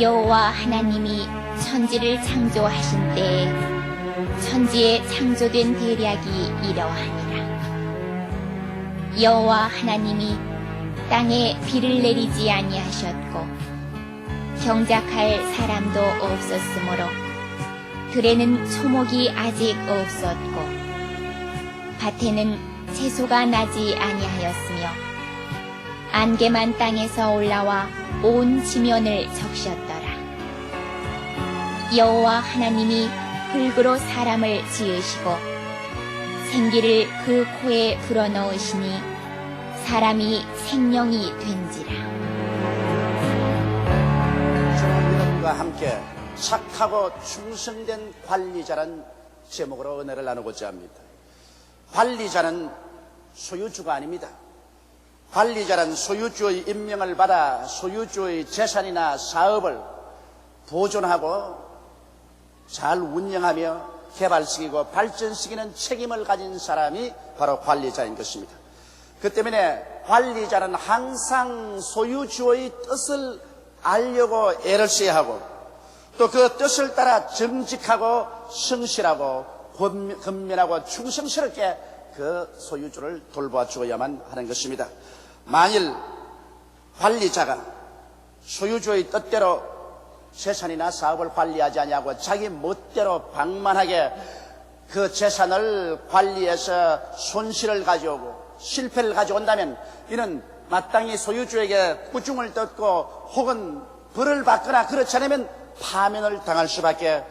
여호와 하나님이 천지를 창조하신 때에 천지에 창조된 대략이 이러하니라. 여호와 하나님이 땅에 비를 내리지 아니하셨고 경작할 사람도 없었으므로 들에는 초목이 아직 없었고 밭에는 채소가 나지 아니하였으며 안개만 땅에서 올라와 온 지면을 적셨더라. 여호와 하나님이 흙으로 사람을 지으시고 생기를 그 코에 불어넣으시니 사람이 생명이 된지라. 여러분과 함께 착하고 충성된 관리자란 제목으로 은혜를 나누고자 합니다. 관리자는 소유주가 아닙니다. 관리자는 소유주의 임명을 받아 소유주의 재산이나 사업을 보존하고 잘 운영하며 개발시키고 발전시키는 책임을 가진 사람이 바로 관리자인 것입니다. 그 때문에 관리자는 항상 소유주의 뜻을 알려고 애를 써야 하고 또 그 뜻을 따라 정직하고 성실하고 권- 근면하고 충성스럽게 그 소유주를 돌봐 주어야만 하는 것입니다. 만일 관리자가 소유주의 뜻대로 재산이나 사업을 관리하지 아니하고 자기 멋대로 방만하게 그 재산을 관리해서 손실을 가져오고 실패를 가져온다면 이는 마땅히 소유주에게 꾸중을 뜯고 혹은 벌을 받거나 그렇지 않으면 파면을 당할 수밖에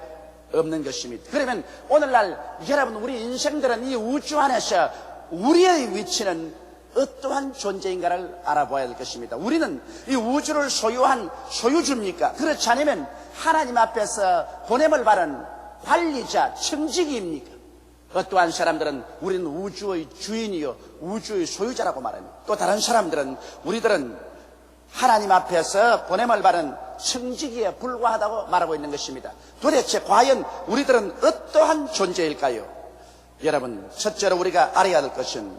없는 것입니다. 그러면 오늘날 여러분 우리 인생들은 이 우주 안에서 우리의 위치는 어떠한 존재인가를 알아봐야 될 것입니다. 우리는 이 우주를 소유한 소유주입니까? 그렇지 않으면 하나님 앞에서 보냄을 받은 관리자, 청직입니까? 어떠한 사람들은 우리는 우주의 주인이요, 우주의 소유자라고 말합니다. 또 다른 사람들은 우리들은 하나님 앞에서 보냄을 받은 청지기에 불과하다고 말하고 있는 것입니다. 도대체 과연 우리들은 어떠한 존재일까요? 여러분, 첫째로 우리가 알아야 될 것은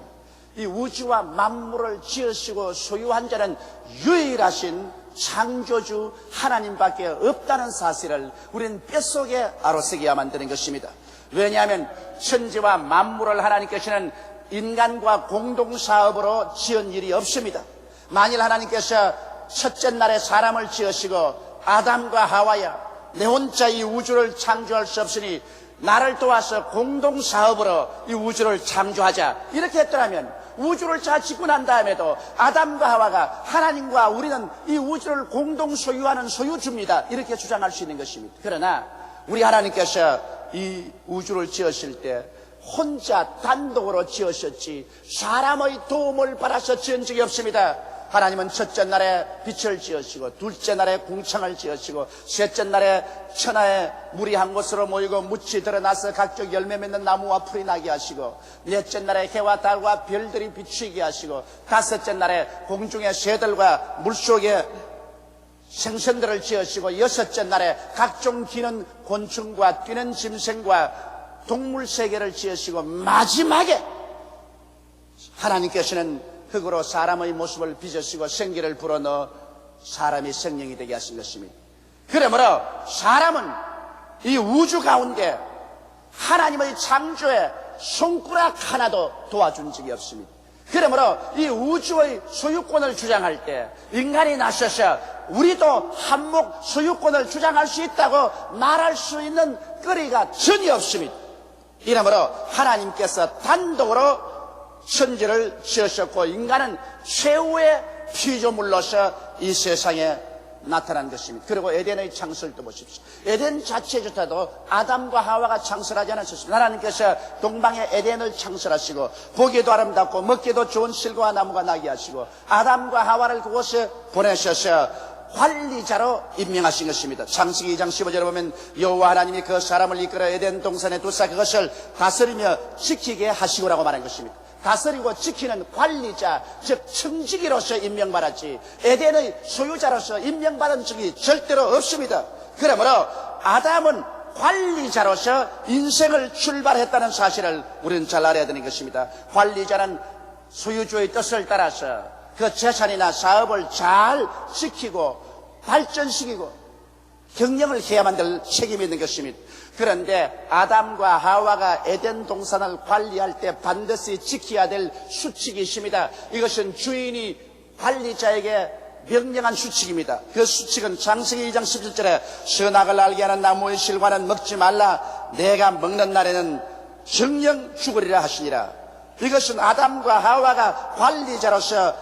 이 우주와 만물을 지으시고 소유한 자는 유일하신 창조주 하나님밖에 없다는 사실을 우리는 뼛속에 알아서겨야만 되는 것입니다. 왜냐하면 천지와 만물을 하나님께서는 인간과 공동사업으로 지은 일이 없습니다. 만일 하나님께서 첫째 날에 사람을 지으시고 아담과 하와야 내 혼자 이 우주를 창조할 수 없으니 나를 도와서 공동사업으로 이 우주를 창조하자 이렇게 했더라면 우주를 잘 짓고 난 다음에도 아담과 하와가 하나님과 우리는 이 우주를 공동 소유하는 소유주입니다 이렇게 주장할 수 있는 것입니다 그러나 우리 하나님께서 이 우주를 지으실 때 혼자 단독으로 지으셨지 사람의 도움을 받아서 지은 적이 없습니다. 하나님은 첫째 날에 빛을 지으시고 둘째 날에 궁창을 지으시고 셋째 날에 천하에 물이 한 곳으로 모이고 묻이 드러나서 각종 열매 맺는 나무와 풀이 나게 하시고 넷째 날에 해와 달과 별들이 비추게 하시고 다섯째 날에 공중의 새들과 물속에 생선들을 지으시고 여섯째 날에 각종 기는 곤충과 뛰는 짐승과 동물 세계를 지으시고 마지막에 하나님께서는 흙으로 사람의 모습을 빚으시고 생기를 불어넣어 사람이 생명이 되게 하신 것입니다. 그러므로 사람은 이 우주 가운데 하나님의 창조에 손가락 하나도 도와준 적이 없습니다. 그러므로 이 우주의 소유권을 주장할 때 인간이 나서서 우리도 한몫 소유권을 주장할 수 있다고 말할 수 있는 거리가 전혀 없습니다. 이러므로 하나님께서 단독으로 천지를 지으셨고 인간은 최후의 피조물로서 이 세상에 나타난 것입니다. 그리고 에덴의 창설도 보십시오. 에덴 자체조차도 아담과 하와가 창설하지 않았습니다. 하나님께서 동방의 에덴을 창설하시고 보기에도 아름답고 먹기도 좋은 실과 나무가 나게 하시고 아담과 하와를 그곳에 보내셔서 관리자로 임명하신 것입니다. 창세기 2장 15절에 보면 여호와 하나님이 그 사람을 이끌어 에덴 동산에 두사 그것을 다스리며 지키게 하시고라고 말한 것입니다. 다스리고 지키는 관리자, 즉 청지기로서 임명받았지 에덴의 소유자로서 임명받은 적이 절대로 없습니다. 그러므로 아담은 관리자로서 인생을 출발했다는 사실을 우리는 잘 알아야 되는 것입니다. 관리자는 소유주의 뜻을 따라서 그 재산이나 사업을 잘 지키고 발전시키고 경영을 해야만 될 책임이 있는 것입니다. 그런데 아담과 하와가 에덴 동산을 관리할 때 반드시 지켜야 될 수칙이 있습니다. 이것은 주인이 관리자에게 명령한 수칙입니다. 그 수칙은 장세기 2장 17절에 선악을 알게 하는 나무의 실과는 먹지 말라. 내가 먹는 날에는 정령 죽으리라 하시니라. 이것은 아담과 하와가 관리자로서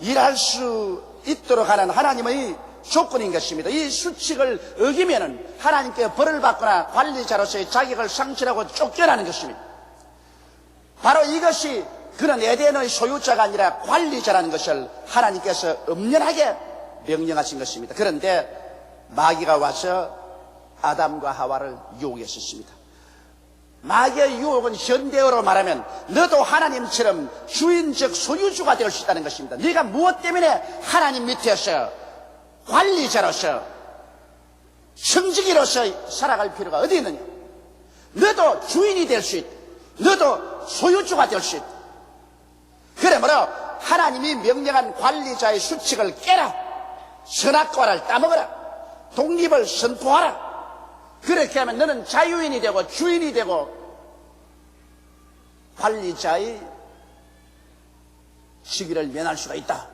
일할 수 있도록 하는 하나님의 조건인 것입니다. 이 수칙을 어기면은 하나님께 벌을 받거나 관리자로서의 자격을 상실하고 쫓겨나는 것입니다. 바로 이것이 그런 에덴의 소유자가 아니라 관리자라는 것을 하나님께서 엄연하게 명령하신 것입니다. 그런데 마귀가 와서 아담과 하와를 유혹했었습니다. 마귀의 유혹은 현대어로 말하면 너도 하나님처럼 주인적 소유주가 될 수 있다는 것입니다. 네가 무엇 때문에 하나님 밑에서 관리자로서 성직이로서 살아갈 필요가 어디 있느냐? 너도 주인이 될 수 있다. 너도 소유주가 될 수 있다. 그러므로 하나님이 명령한 관리자의 수칙을 깨라. 선악과를 따먹어라. 독립을 선포하라. 그렇게 하면 너는 자유인이 되고 주인이 되고 관리자의 시기를 면할 수가 있다.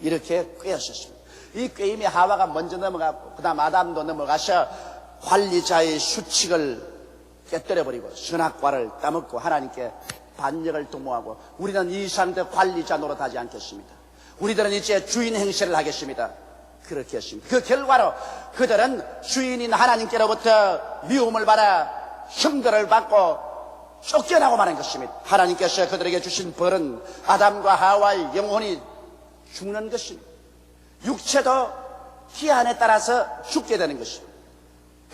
이렇게 꿰었었습니다. 이 꿰임에 하와가 먼저 넘어가고 그 다음 아담도 넘어가서 관리자의 수칙을 깨뜨려버리고 선악과를 따먹고 하나님께 반역을 도모하고 우리는 이 상대 관리자 노릇하지 않겠습니다. 우리들은 이제 주인 행세를 하겠습니다. 그렇게 했습니다. 그 결과로 그들은 주인인 하나님께로부터 미움을 받아 형벌을 받고 쫓겨나고 마는 것입니다. 하나님께서 그들에게 주신 벌은 아담과 하와의 영혼이 죽는 것입니다. 육체도 기한에 따라서 죽게 되는 것입니다.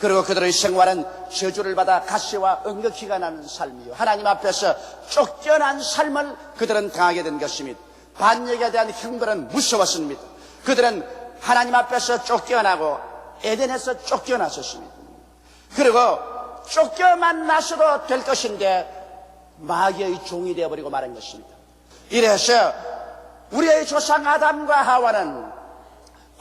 그리고 그들의 생활은 저주를 받아 가시와 응급기가 나는 삶이요. 하나님 앞에서 쫓겨난 삶을 그들은 당하게 된 것입니다. 반역에 대한 형벌은 무서웠습니다. 그들은 하나님 앞에서 쫓겨나고 에덴에서 쫓겨났었습니다. 그리고 쫓겨만 나서도 될 것인데 마귀의 종이 되어버리고 마는 것입니다. 이래서 우리의 조상 아담과 하와는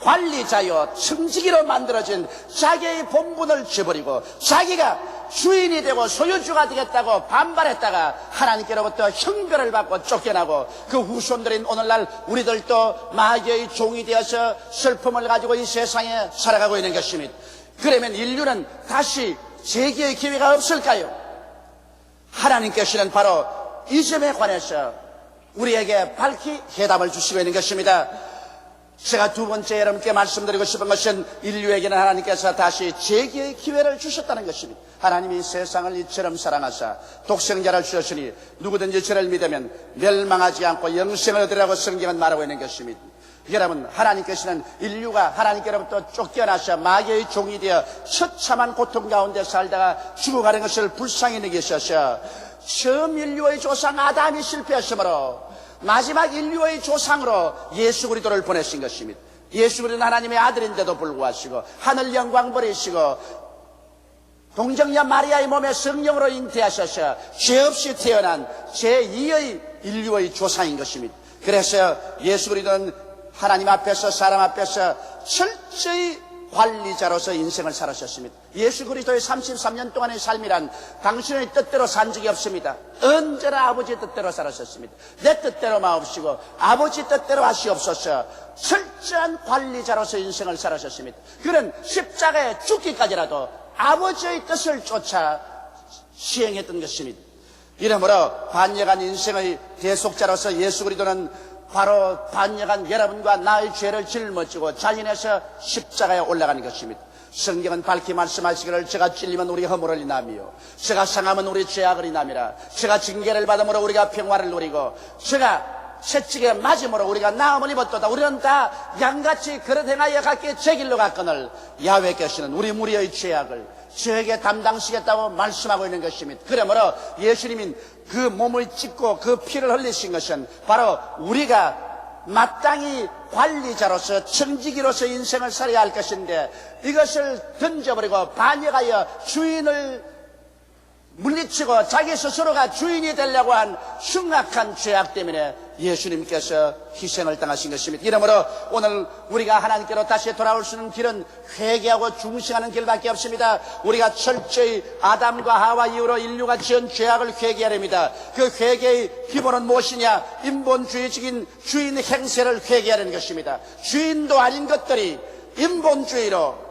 관리자여 청지기로 만들어진 자기의 본분을 저버리고 자기가 주인이 되고 소유주가 되겠다고 반발했다가 하나님께로부터 형별을 받고 쫓겨나고 그 후손들인 오늘날 우리들도 마귀의 종이 되어서 슬픔을 가지고 이 세상에 살아가고 있는 것입니다. 그러면 인류는 다시 재기의 기회가 없을까요? 하나님께서는 바로 이 점에 관해서 우리에게 밝히 해답을 주시고 있는 것입니다. 제가 두 번째 여러분께 말씀드리고 싶은 것은 인류에게는 하나님께서 다시 재기의 기회를 주셨다는 것입니다. 하나님이 세상을 이처럼 사랑하사 독생자를 주셨으니 누구든지 저를 믿으면 멸망하지 않고 영생을 얻으라고 성경은 말하고 있는 것입니다. 여러분 하나님께서는 인류가 하나님께로부터 쫓겨나서 마귀의 종이 되어 처참한 고통 가운데 살다가 죽어가는 것을 불쌍히 여기셔서 처음 인류의 조상 아담이 실패했으므로 마지막 인류의 조상으로 예수 그리스도를 보내신 것입니다. 예수 그리스도는 하나님의 아들인데도 불구하시고 하늘 영광 버리시고 동정녀 마리아의 몸에 성령으로 잉태하셔서 죄 없이 태어난 제2의 인류의 조상인 것입니다. 그래서 예수 그리스도는 하나님 앞에서 사람 앞에서 철저히 관리자로서 인생을 살아셨습니다. 예수 그리스도의 33년 동안의 삶이란 당신의 뜻대로 산 적이 없습니다. 언제나 아버지 뜻대로 살았었습니다. 내 뜻대로 마옵시고 아버지 뜻대로 하시옵소서 철저한 관리자로서 인생을 살아셨습니다. 그는 십자가에 죽기까지라도 아버지의 뜻을 쫓아 시행했던 것입니다. 이러므로 반역한 인생의 대속자로서 예수 그리스도는 바로 반역한 여러분과 나의 죄를 짊어지고 자인해서 십자가에 올라가는 것입니다. 성경은 밝히 말씀하시기를 제가 찔리면 우리가 허물을 인하며 제가 상하면 우리 죄악을 인함이라 제가 징계를 받음으로 우리가 평화를 누리고 제가 채찍에 맞음으로 우리가 나음을 입었도다 우리는 다 양같이 그릇 행하여 각기 제 길로 갔거늘 야외께서는 우리 무리의 죄악을 저에게 담당시겠다고 말씀하고 있는 것입니다. 그러므로 예수님이 그 몸을 찢고 그 피를 흘리신 것은 바로 우리가 마땅히 관리자로서 청지기로서 인생을 살아야 할 것인데 이것을 던져버리고 반역하여 주인을 물리치고 자기 스스로가 주인이 되려고 한 흉악한 죄악 때문에 예수님께서 희생을 당하신 것입니다. 이러므로 오늘 우리가 하나님께로 다시 돌아올 수 있는 길은 회개하고 중심하는 길밖에 없습니다. 우리가 철저히 아담과 하와 이후로 인류가 지은 죄악을 회개해야 됩니다. 그 회개의 기본은 무엇이냐? 인본주의적인 주인 행세를 회개하는 것입니다. 주인도 아닌 것들이 인본주의로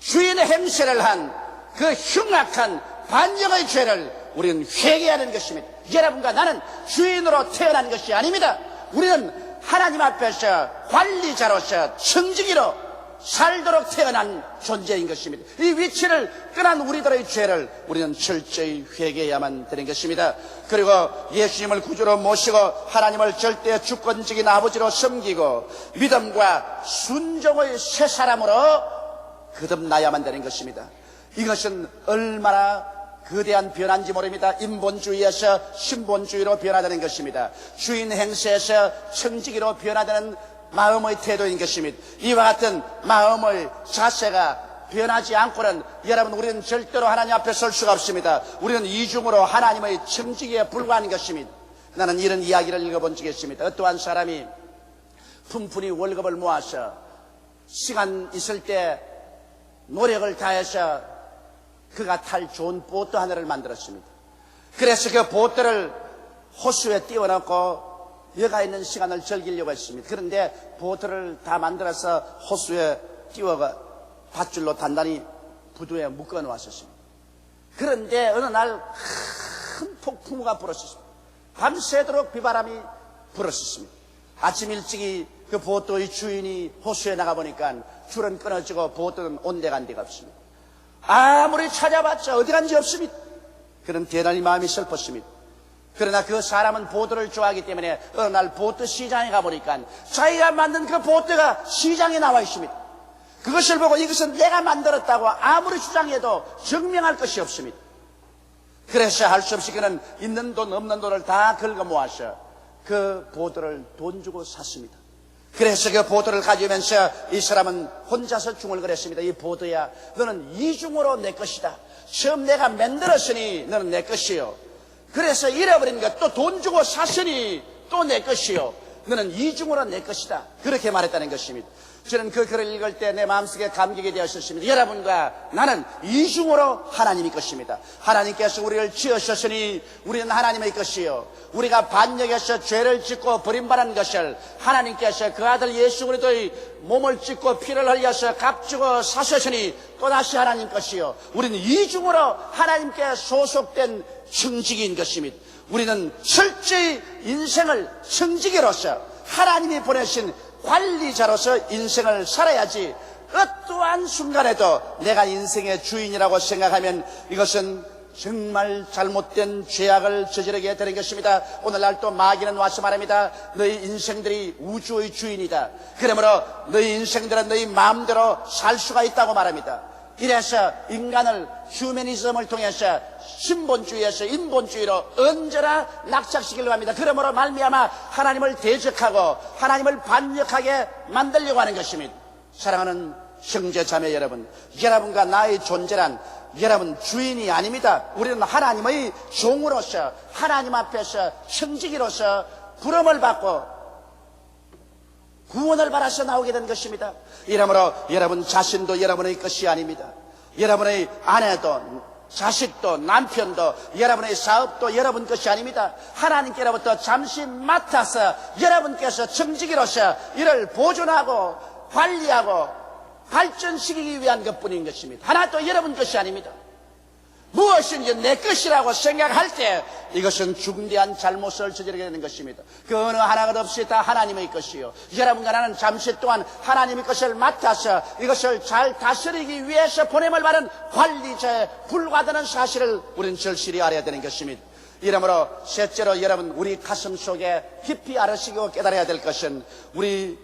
주인의 행세를 한 그 흉악한 반역의 죄를 우리는 회개하는 것입니다. 여러분과 나는 주인으로 태어난 것이 아닙니다. 우리는 하나님 앞에서 관리자로서 청지기로 살도록 태어난 존재인 것입니다. 이 위치를 떠난 우리들의 죄를 우리는 철저히 회개해야만 되는 것입니다. 그리고 예수님을 구주로 모시고 하나님을 절대 주권적인 아버지로 섬기고 믿음과 순종의 새 사람으로 거듭나야만 되는 것입니다. 이것은 얼마나 거대한 변화인지 모릅니다. 인본주의에서 신본주의로 변화되는 것입니다. 주인 행세에서 청지기로 변화되는 마음의 태도인 것입니다. 이와 같은 마음의 자세가 변하지 않고는 여러분 우리는 절대로 하나님 앞에 설 수가 없습니다. 우리는 이중으로 하나님의 청지기에 불과한 것입니다. 나는 이런 이야기를 읽어본 적이 있습니다. 어떠한 사람이 품푼히 월급을 모아서 시간 있을 때 노력을 다해서 그가 탈 좋은 보트 하나를 만들었습니다. 그래서 그 보트를 호수에 띄워놓고 여가 있는 시간을 즐기려고 했습니다. 그런데 보트를 다 만들어서 호수에 띄워가 밧줄로 단단히 부두에 묶어 놓았었습니다. 그런데 어느 날 큰 폭풍우가 불었습니다. 밤새도록 비바람이 불었습니다. 아침 일찍이 그 보트의 주인이 호수에 나가 보니까 줄은 끊어지고 보트는 온데간 데가 없습니다. 아무리 찾아봤자 어디 간지 없습니다. 그런 대단히 마음이 슬펐습니다. 그러나 그 사람은 보트를 좋아하기 때문에 어느 날 보트 시장에 가보니까 자기가 만든 그 보트가 시장에 나와 있습니다. 그것을 보고 이것은 내가 만들었다고 아무리 주장해도 증명할 것이 없습니다. 그래서 할 수 없이 그는 있는 돈 없는 돈을 다 긁어 모아서 그 보트를 돈 주고 샀습니다. 그래서 그 보트를 가지면서 이 사람은 혼자서 중얼거렸습니다. 이 보트야, 너는 이중으로 내 것이다. 처음 내가 만들었으니 너는 내 것이요. 그래서 잃어버린 것 또 돈 주고 샀으니 또 내 것이요. 너는 이중으로 내 것이다. 그렇게 말했다는 것입니다. 저는 그 글을 읽을 때 내 마음속에 감격이 되었습니다. 여러분과 나는 이중으로 하나님의 것입니다. 하나님께서 우리를 지으셨으니 우리는 하나님의 것이요. 우리가 반역해서 죄를 짓고 버림받은 것을 하나님께서 그 아들 예수 그리스도의 몸을 찢고 피를 흘려서 값주고 사셨으니 또다시 하나님 것이요. 우리는 이중으로 하나님께 소속된 청지기인 것입니다. 우리는 철저히 인생을 청지기로서 하나님이 보내신 관리자로서 인생을 살아야지 어떠한 순간에도 내가 인생의 주인이라고 생각하면 이것은 정말 잘못된 죄악을 저지르게 되는 것입니다. 오늘날 또 마귀는 와서 말합니다. 너희 인생들이 우주의 주인이다. 그러므로 너희 인생들은 너희 마음대로 살 수가 있다고 말합니다. 이래서 인간을 휴머니즘을 통해서 신본주의에서 인본주의로 언제나 낙착시키려고 합니다. 그러므로 말미암아 하나님을 대적하고 하나님을 반역하게 만들려고 하는 것입니다. 사랑하는 형제 자매 여러분, 여러분과 나의 존재란 여러분 주인이 아닙니다. 우리는 하나님의 종으로서 하나님 앞에서 청지기로서 부름을 받고 구원을 받아서 나오게 된 것입니다. 이러므로 여러분 자신도 여러분의 것이 아닙니다. 여러분의 아내도 자식도 남편도 여러분의 사업도 여러분 것이 아닙니다. 하나님께로부터 잠시 맡아서 여러분께서 청지기로서 이를 보존하고 관리하고 발전시키기 위한 것뿐인 것입니다. 하나도 여러분 것이 아닙니다. 무엇인지 내 것이라고 생각할 때 이것은 중대한 잘못을 저지르게 되는 것입니다. 그 어느 하나가 없이 다 하나님의 것이요. 여러분과 나는 잠시 동안 하나님의 것을 맡아서 이것을 잘 다스리기 위해서 보냄을 받은 관리자에 불과하다는 사실을 우리는 절실히 알아야 되는 것입니다. 이러므로 셋째로 여러분 우리 가슴 속에 깊이 알으시고 깨달아야 될 것은 우리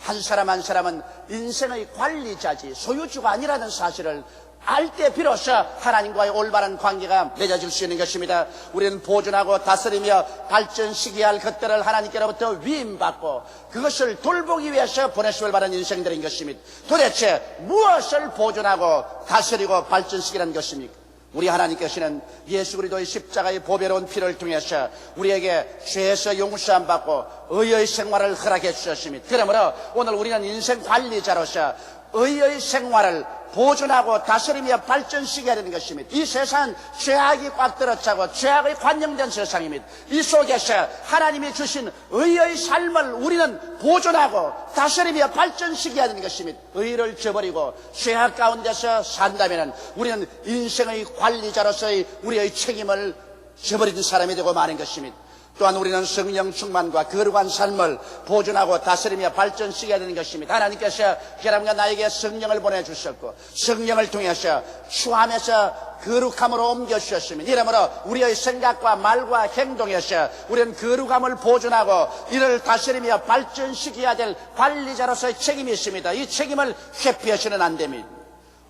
한 사람 한 사람은 인생의 관리자지 소유주가 아니라는 사실을 알 때 비로소 하나님과의 올바른 관계가 맺어질 수 있는 것입니다. 우리는 보존하고 다스리며 발전시켜야 할 것들을 하나님께로부터 위임받고 그것을 돌보기 위해서 보내심을 받은 인생들인 것입니다. 도대체 무엇을 보존하고 다스리고 발전시키는 것입니까? 우리 하나님께서는 예수 그리스도의 십자가의 보배로운 피를 통해서 우리에게 죄에서 용서함 받고 의의 생활을 허락해 주셨습니다. 그러므로 오늘 우리는 인생 관리자로서 의의 생활을 보존하고 다스리며 발전시켜야 되는 것입니다. 이 세상은 죄악이 꽉 들어차고 죄악의 관영된 세상입니다. 이 속에서 하나님이 주신 의의 삶을 우리는 보존하고 다스리며 발전시켜야 되는 것입니다. 의를 저버리고 죄악 가운데서 산다면 우리는 인생의 관리자로서의 우리의 책임을 저버리는 사람이 되고 마는 것입니다. 또한 우리는 성령 충만과 거룩한 삶을 보존하고 다스리며 발전시켜야 되는 것입니다. 하나님께서 여러분과 나에게 성령을 보내주셨고 성령을 통해서 추함에서 거룩함으로 옮겨주셨습니다. 이러므로 우리의 생각과 말과 행동에서 우리는 거룩함을 보존하고 이를 다스리며 발전시켜야 될 관리자로서의 책임이 있습니다. 이 책임을 회피하시는 안 됩니다.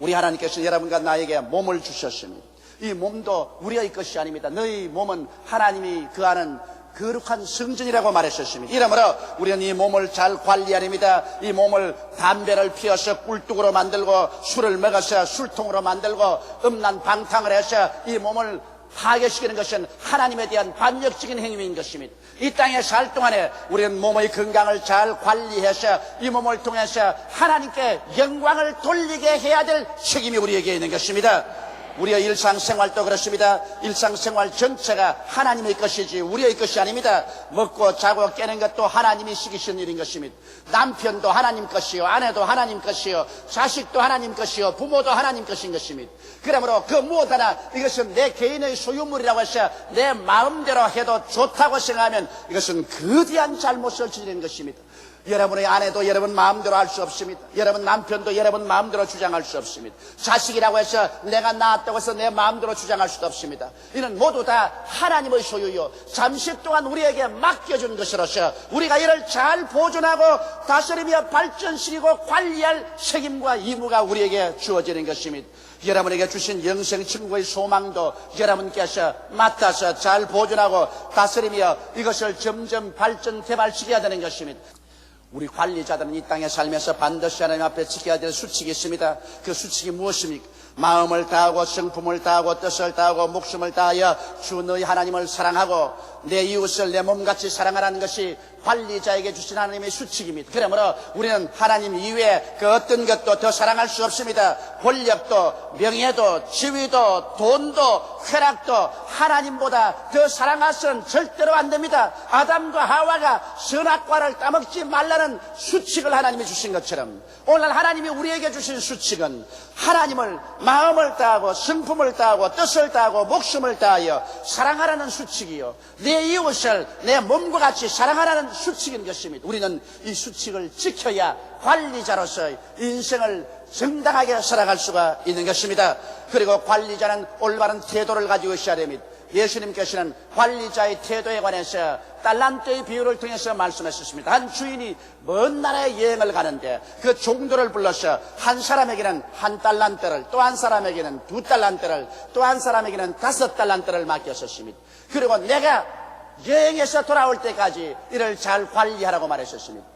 우리 하나님께서 여러분과 나에게 몸을 주셨습니다. 이 몸도 우리의 것이 아닙니다. 너희 몸은 하나님이 그하는 거룩한 성전이라고 말했었습니다. 이러므로 우리는 이 몸을 잘 관리하렵니다. 이 몸을 담배를 피워서 꿀뚝으로 만들고 술을 먹어서 술통으로 만들고 음란 방탕을 해서 이 몸을 파괴시키는 것은 하나님에 대한 반역적인 행위인 것입니다. 이 땅에 살 동안에 우리는 몸의 건강을 잘 관리해서 이 몸을 통해서 하나님께 영광을 돌리게 해야 될 책임이 우리에게 있는 것입니다. 우리의 일상생활도 그렇습니다. 일상생활 전체가 하나님의 것이지 우리의 것이 아닙니다. 먹고 자고 깨는 것도 하나님이 시키신 일인 것입니다. 남편도 하나님 것이요, 아내도 하나님 것이요, 자식도 하나님 것이요, 부모도 하나님 것인 것입니다. 그러므로 그 무엇 하나 이것은 내 개인의 소유물이라고 해서 내 마음대로 해도 좋다고 생각하면 이것은 거대한 잘못을 저지르는 것입니다. 여러분의 아내도 여러분 마음대로 할 수 없습니다. 여러분 남편도 여러분 마음대로 주장할 수 없습니다. 자식이라고 해서 내가 낳았다고 해서 내 마음대로 주장할 수도 없습니다. 이는 모두 다 하나님의 소유요. 잠시 동안 우리에게 맡겨준 것으로서 우리가 이를 잘 보존하고 다스리며 발전시키고 관리할 책임과 의무가 우리에게 주어지는 것입니다. 여러분에게 주신 영생 친구의 소망도 여러분께서 맡아서 잘 보존하고 다스리며 이것을 점점 발전 개발시켜야 되는 것입니다. 우리 관리자들은 이 땅에 살면서 반드시 하나님 앞에 지켜야 될 수칙이 있습니다. 그 수칙이 무엇입니까? 마음을 다하고 성품을 다하고 뜻을 다하고 목숨을 다하여 주 너희 하나님을 사랑하고 내 이웃을 내 몸같이 사랑하라는 것이 관리자에게 주신 하나님의 수칙입니다. 그러므로 우리는 하나님 이외에 그 어떤 것도 더 사랑할 수 없습니다. 권력도 명예도 지위도 돈도 쾌락도 하나님보다 더 사랑하서는 절대로 안 됩니다. 아담과 하와가 선악과를 따먹지 말라는 수칙을 하나님이 주신 것처럼 오늘 하나님이 우리에게 주신 수칙은 하나님을 마음을 다하고 성품을 다하고 뜻을 다하고 목숨을 다하여 사랑하라는 수칙이요. 내 이웃을 내 몸과 같이 사랑하라는 수칙인 것입니다. 우리는 이 수칙을 지켜야 관리자로서 인생을 정당하게 살아갈 수가 있는 것입니다. 그리고 관리자는 올바른 태도를 가지고 있어야 됩니다. 예수님께서는 관리자의 태도에 관해서 달란트의 비유를 통해서 말씀하셨습니다. 한 주인이 먼 나라에 여행을 가는데 그 종들을 불러서 한 사람에게는 한 달란트를 또 한 사람에게는 두 달란트를 또 한 사람에게는 다섯 달란트를 맡겼었습니다. 그리고 내가 여행에서 돌아올 때까지 이를 잘 관리하라고 말했었습니다.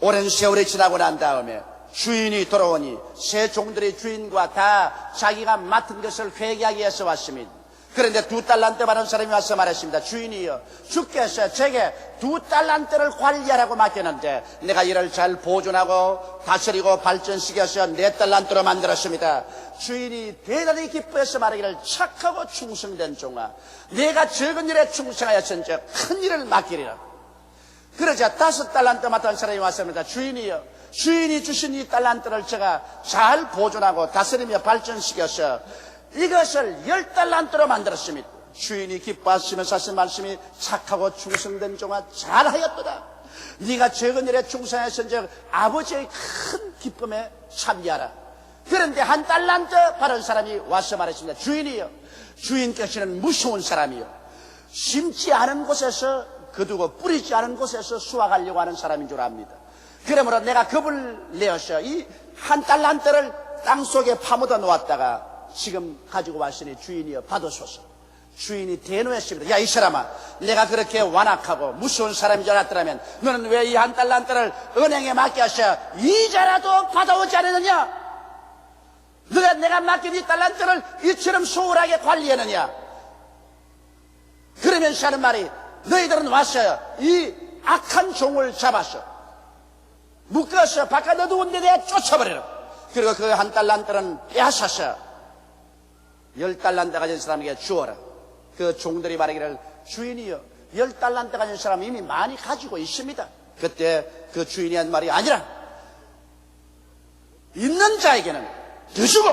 오랜 세월이 지나고 난 다음에 주인이 돌아오니 새 종들의 주인과 다 자기가 맡은 것을 회개하기 위해서 왔습니다. 그런데 두 달란트 받은 사람이 와서 말했습니다. 주인이여, 주께서 제게 두 달란트를 관리하라고 맡겼는데 내가 이를 잘 보존하고 다스리고 발전시켜서 네 달란트로 만들었습니다. 주인이 대단히 기뻐해서 말하기를 착하고 충성된 종아, 내가 적은 일에 충성하였은즉 큰 일을 맡기리라. 그러자 다섯 달란트 맡은 사람이 왔습니다. 주인이여, 주인이 주신 이 달란트를 제가 잘 보존하고 다스리며 발전시켜서 이것을 열 달란트로 만들었습니다. 주인이 기뻐하시면서 하신 말씀이 착하고 충성된 종아 잘하였도다. 네가 적은 일에 충성하였은즉 아버지의 큰 기쁨에 참여하라. 그런데 한 달란트 받은 사람이 와서 말했습니다. 주인이여, 주인께서는 무서운 사람이요. 심지 않은 곳에서 거두고 뿌리지 않은 곳에서 수확하려고 하는 사람인 줄 압니다. 그러므로 내가 겁을 내어서 이 한 달란트를 땅 속에 파묻어 놓았다가 지금 가지고 왔으니 주인이여 받으소서. 주인이 대노했습니다. 야, 이 사람아, 내가 그렇게 완악하고 무서운 사람인 줄 알았더라면 너는 왜 이 한 달란트를 은행에 맡겨서 이자라도 받아오지 않았느냐? 너가 내가 맡긴 이 달란트를 이처럼 소홀하게 관리하느냐? 그러면서 하는 말이 너희들은 와서 이 악한 종을 잡았어. 묶어서 바깥 어두운 데 내가 쫓아버리라. 그리고 그 한 달란트는 빼앗았어. 열 달란트 가진 사람에게 주어라. 그 종들이 말하기를 주인이여 열 달란트 가진 사람 이미 많이 가지고 있습니다. 그때 그 주인이 한 말이 아니라 있는 자에게는 더 주고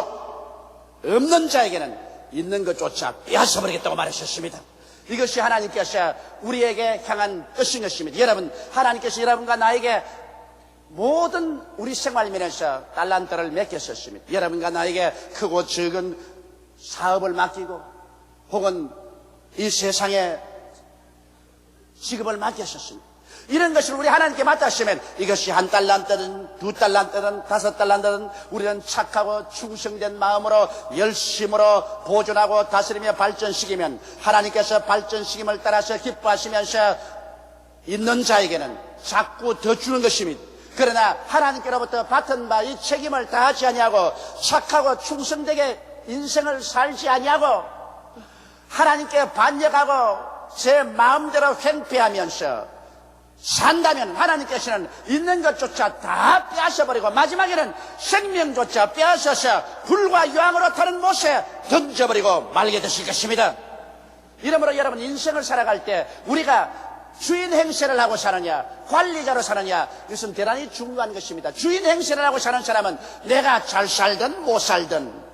없는 자에게는 있는 것조차 빼앗아 버리겠다고 말하셨습니다. 이것이 하나님께서 우리에게 향한 뜻인 것입니다. 여러분, 하나님께서 여러분과 나에게 모든 우리 생활 면에서 달란트를 맡겼었습니다. 여러분과 나에게 크고 적은 사업을 맡기고 혹은 이 세상에 직업을 맡겼었습니다. 이런 것을 우리 하나님께 맡았으면 이것이 한 달란트든 두 달란트든 다섯 달란트든 우리는 착하고 충성된 마음으로 열심으로 보존하고 다스리며 발전시키면 하나님께서 발전시킴을 따라서 기뻐하시면서 있는 자에게는 자꾸 더 주는 것입니다. 그러나 하나님께로부터 받은 바 이 책임을 다하지 아니하고 착하고 충성되게 인생을 살지 아니하고 하나님께 반역하고 제 마음대로 횡패하면서 산다면 하나님께서는 있는 것조차 다 빼앗아버리고 마지막에는 생명조차 빼앗아서 불과 유황으로 타는 못에 던져버리고 말게 되실 것입니다. 이러므로 여러분 인생을 살아갈 때 우리가 주인 행세를 하고 사느냐 관리자로 사느냐 이것은 대단히 중요한 것입니다. 주인 행세를 하고 사는 사람은 내가 잘 살든 못 살든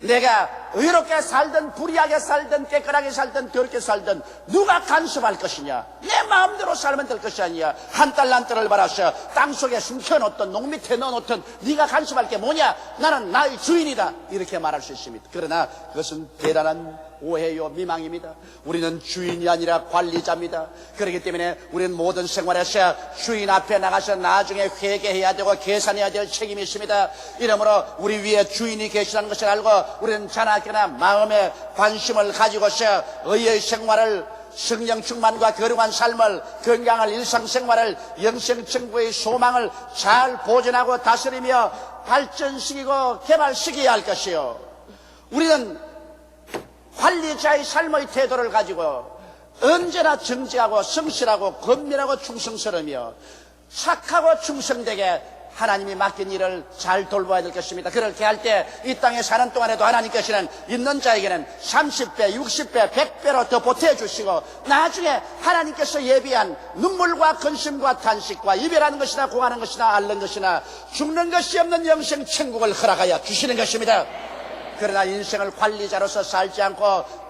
내가 의롭게 살든 불의하게 살든 깨끗하게 살든 더럽게 살든 누가 간섭할 것이냐? 내 마음대로 살면 될 것이 아니야. 한 달란트를 받아서 땅속에 숨겨놓든 농 밑에 넣어놓든 네가 간섭할 게 뭐냐? 나는 나의 주인이다. 이렇게 말할 수 있습니다. 그러나 그것은 대단한 오해요. 미망입니다. 우리는 주인이 아니라 관리자입니다. 그렇기 때문에 우리는 모든 생활에서 주인 앞에 나가서 나중에 회개해야 되고 계산해야 될 책임이 있습니다. 이러므로 우리 위에 주인이 계시다는 것을 알고 우리는 자나깨나 마음에 관심을 가지고서 의의 생활을 성령 충만과 거룩한 삶을 건강한 일상생활을 영생천국의 소망을 잘 보존하고 다스리며 발전시키고 개발시켜야 할 것이요. 우리는 관리자의 삶의 태도를 가지고 언제나 정직하고 성실하고 건면하고 충성스러며 착하고 충성되게 하나님이 맡긴 일을 잘 돌봐야 될 것입니다. 그렇게 할 때 이 땅에 사는 동안에도 하나님께서는 있는 자에게는 30배, 60배, 100배로 더 보태주시고 나중에 하나님께서 예비한 눈물과 근심과 탄식과 이별하는 것이나 공하는 것이나 앓는 것이나 죽는 것이 없는 영생 천국을 허락하여 주시는 것입니다. 그러나 인생을 관리자로서 살지 않고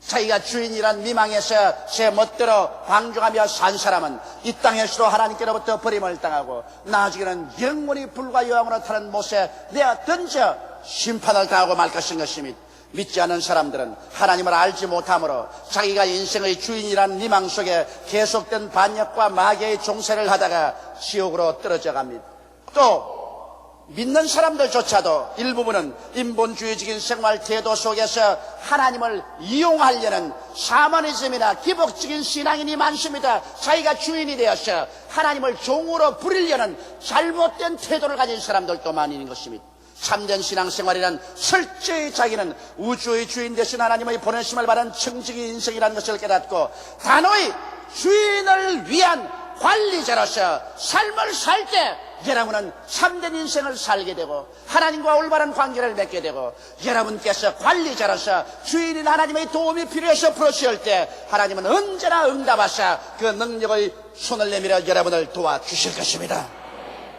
자기가 주인이란 미망에서 제 멋대로 방종하며 산 사람은 이 땅에서도 하나님께로부터 버림을 당하고 나중에는 영원히 불과 여왕으로 타는 못에 내가 던져 심판을 당하고 말 것인 것입니다. 믿지 않는 사람들은 하나님을 알지 못함으로 자기가 인생의 주인이라는 미망 속에 계속된 반역과 마귀의 종세를 하다가 지옥으로 떨어져 갑니다. 또 믿는 사람들조차도 일부분은 인본주의적인 생활 태도 속에서 하나님을 이용하려는 샤머니즘이나 기복적인 신앙인이 많습니다. 자기가 주인이 되어서 하나님을 종으로 부리려는 잘못된 태도를 가진 사람들도 많이 있는 것입니다. 참된 신앙생활이란 철저히 자기는 우주의 주인 되신 하나님의 보내심을 받은 청직의 인생이라는 것을 깨닫고 단호히 주인을 위한 관리자로서 삶을 살때 여러분은 참된 인생을 살게 되고 하나님과 올바른 관계를 맺게 되고 여러분께서 관리자로서 주인인 하나님의 도움이 필요해서 부르실 때 하나님은 언제나 응답하사 그 능력의 손을 내밀어 여러분을 도와주실 것입니다.